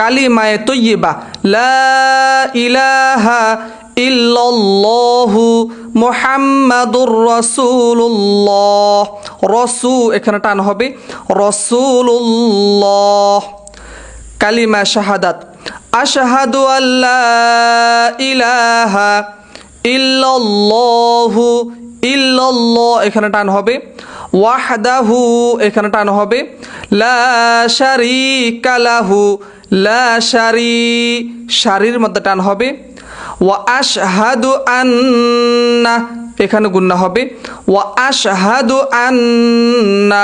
কালিমায়ে তৈয়বা, লা ইলাহা ইল্লাল্লাহু মুহাম্মাদুর রাসূলুল্লাহ। রসু এখানে টান হবে রসুল্লাহ কালিমা শাহাদাত, আশহাদু আল্লাহ ইলাহা ইল্লাল্লাহ। এখানে টান হবে ওয়াহদাহু, এখানে টান হবে। লা শারিকা লাহু, লা শারি, শারির মধ্যে টান হবে। ওয়া আশহাদু আন্না, এখানে গুন্না হবে। ওয়া আশহাদু আন্না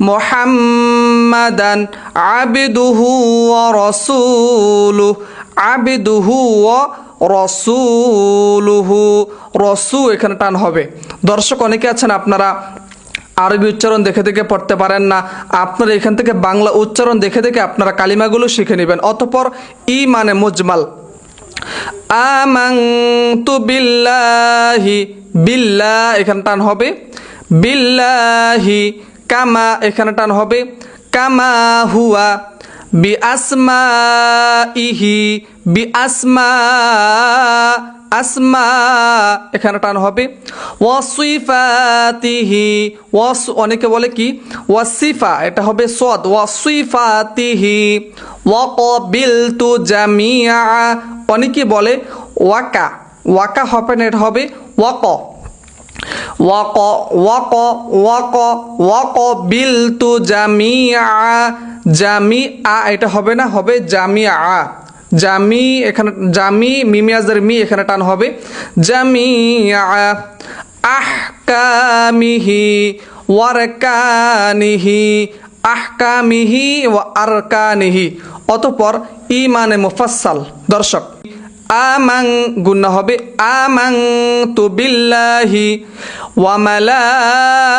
মুহাম্মাদান আবিদুহু ওয়া রাসূলুহু, আবিদুহু ওয়া রসুলুহু। রসু এখানে টান হবে। দর্শক অনেকে আছেন আপনারা আরবি উচ্চারণ দেখে দেখে পড়তে পারেন না। আপনারা এখান থেকে বাংলা উচ্চারণ দেখে দেখে আপনারা কালিমাগুলো শিখে নেবেন। অতপর ই মানে মুজমাল। আমাংতু বিল্লাহি বিল্লাহ এখানে টান হবে। বিল্লাহি কামা, এখানে টান হবে। কামা হুয়া বি আসমা ইহি বি আসমা আসমা, এখানে টান হবে। ওয়াসিফাতিহি, ওয়াস অনেকে বলে কি? ওয়াসিফা, এটা হবে সদ। ওয়াসিফাতিহি ওয়াকবিল তু জামিয়া অনেকে বলে ওয়াকা ওয়াকা হবে না, এটা হবে walk. Walk walk walk Waqf bill তু জামিয়া জামি আ এটা হবে না, হবে জামিয়া জামি এখানে, জামি, মিমিয়াজের মি এখানে টান হবে। জামি আহকামিহি ওয়ারকানিহি, আহকামিহি ও আরকানিহি অতপর ইমানে মুফাসাল দর্শক আমাং গুন্না হবে আমাং তু বিল্লাহি ওয়া মালাইকাতিহি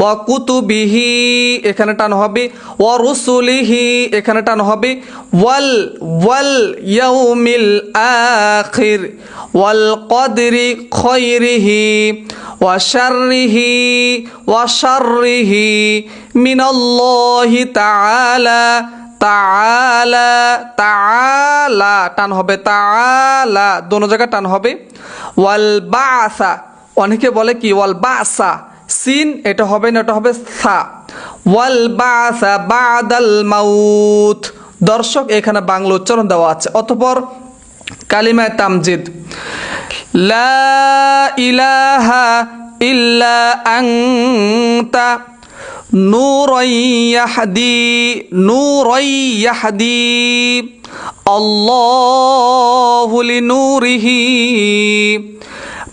ওয়া কুতুবিহি, এখানে টান হবে, ওয়া রুসুলিহি, এখানে টান হবে, ওয়াল ওয়াল ইয়াউমিল আখির, ওয়াল কদরি খৈরিহি ওয়া শাররিহি ওয়া শাররিহি মিনাল্লাহি তাআলা তাআলা তাআলা, টান হবে তাআলা, দোনো জায়গায় টান হবে। ওয়াল বাসা অনেকে বলে কি ওয়াল বাসা সিন, এটা হবে না, এটা হবে সা। ওয়াল বাসা বাদাল মাউত, দর্শক এখানে বাংলা উচ্চারণ দেওয়া আছে। অতপর কালিমায় তামজিদ, লা ইলাহা ইল্লা আংতা নূরাই ইয়াহদি নূরাই ইয়াহদি। আল্লাহু লিনূরিহি।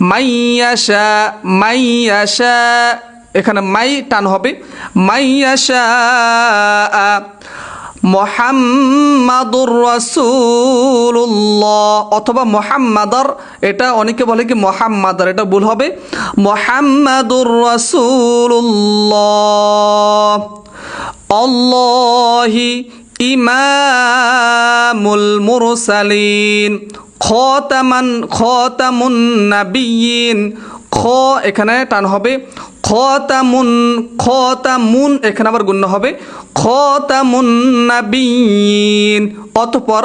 মাইয়াশা মাইয়াশা এখানে মাই টান হবে। মাইয়াশা মোহাম্মাদুর রসুল্লাহ অথবা মোহাম্মাদর, এটা অনেকে বলে কি মোহাম্মাদর, এটা ভুল হবে। মোহাম্মাদুর রসুল্লাহ অল্লাহি ইমামুল মুরসালিন। খতামান, খতামুন নাবিয়িন খ এখানে টান হবে। খতামুন খতামুন এখানে আবার গুণ্য হবে। খতামুন নাবিয়িন অতঃপর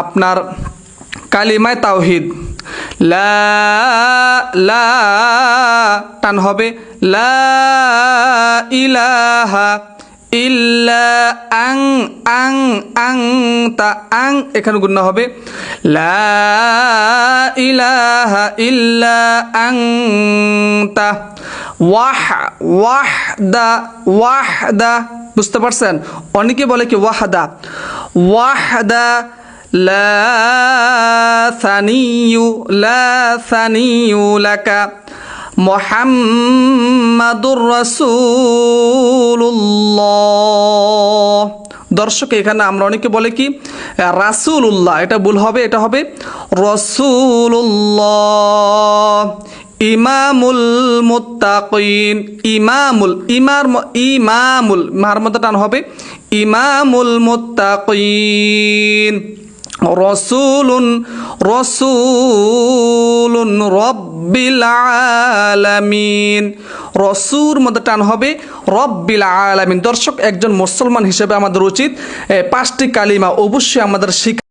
আপনার কালিমায় তাওহিদ। লা লা, টান হবে। লা ইলাহা ইল্লা আং আং আং, তা, আং এখানে গুণ হবে। লা ইলাহা ইল্লা আং, তা, ওয়াহ, ওয়াহদা ওয়াহদা। বুঝতে পারছেন? অনেকে বলে কি ওয়াহদা। ওয়াহদা লা সানিয়ু লা সানিয়ু লাকা দর্শক, এখানে আমরা অনেকে বলে কি রাসুল্লাহ এটা ভুল হবে, এটা হবে রসুল্লাহ ইমামুল মুত্তাকিন, ইমামুল, ইমার ইমামুল, মার মধ্যে টান হবে, ইমামুল মুত্তাকিন। রসুলুন রসুলুন রব্বিল আলামিন। রসুর মধ্যে টান হবে রব্বিল আলামিন। দর্শক, একজন মুসলমান হিসেবে আমাদের উচিত পাঁচটি কালিমা অবশ্যই আমাদের শিখা